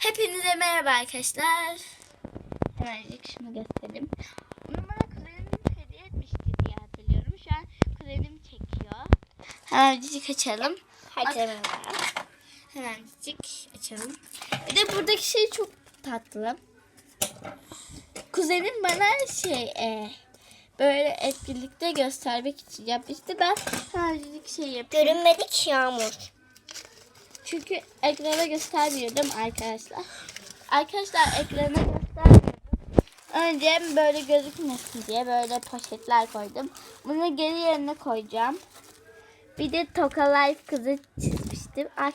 Hepinize merhaba arkadaşlar. Hemencik şunu göstereyim. Bunu bana kuzenim hediye etmişti diye hatırlıyorum. Şu an kuzenim çekiyor. Hemencik açalım. Herkese Bak- Hemencik açalım. Bir de buradaki şey çok tatlı. Kuzenim bana şey e, böyle etkinlikte göstermek için yapmıştı. Ben hemencik şey yapıyorum. Görünmedik yağmur. Çünkü ekrana göstermiyordum arkadaşlar. Arkadaşlar ekrana göstermiyordum. Önce böyle gözükmesin diye böyle poşetler koydum. Bunu geri yerine koyacağım. Bir de Toka Life kızı çizmiştim. Ay.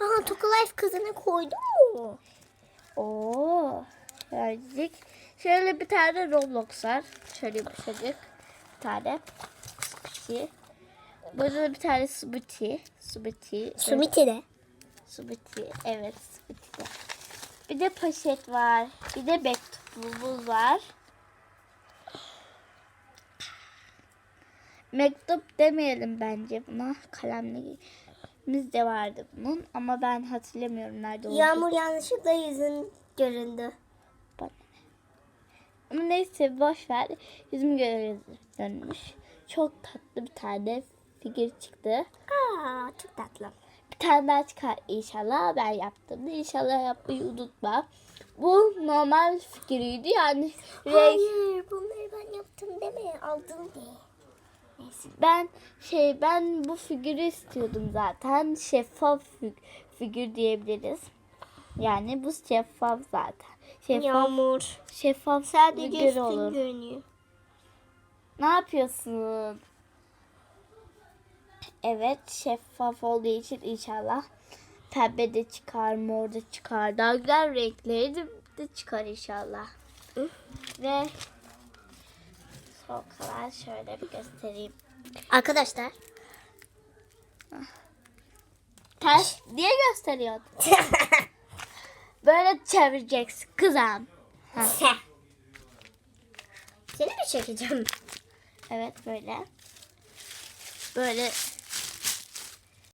Aa Toka Life kızını koydun mu? Oo. Birazcık. Şöyle bir tane Roblox var. Şöyle yumuşacık. Bir tane. Squishy. Burada da bir tane Subiti. Subiti. Sumiti Subiti. Evet Subiti. Bir de poşet var. Bir de mektubumuz var. Mektup demeyelim bence buna. Kalemlerimiz de vardı bunun. Ama ben hatırlamıyorum nerede olduğunu. Yağmur yanlışlıkla yüzün göründü. Bana? Ama neyse boş ver. Yüzüm göre dönmüş. Çok tatlı bir tane figür çıktı. Aa çok tatlı. Bir tane daha çıkar inşallah. Ben yaptım. İnşallah yapmayı unutma. Bu normal figürüydü yani. renk- Hayır bunları ben yaptım deme aldım. Neyse. Ben şey ben bu figürü istiyordum zaten. Şeffaf fig- figür diyebiliriz. Yani bu şeffaf zaten. Şeffaf, Yağmur. şeffaf Sadece figür olur. görünüyor. Ne yapıyorsun? Evet şeffaf olduğu için inşallah pembe de çıkar, mor da çıkar. Daha güzel renkleri de, de çıkar inşallah. Hı. Ve son kalan şöyle bir göstereyim. Arkadaşlar. Ters diye gösteriyor. Böyle çevireceksin kızım. Seni mi çekeceğim? Evet böyle. Böyle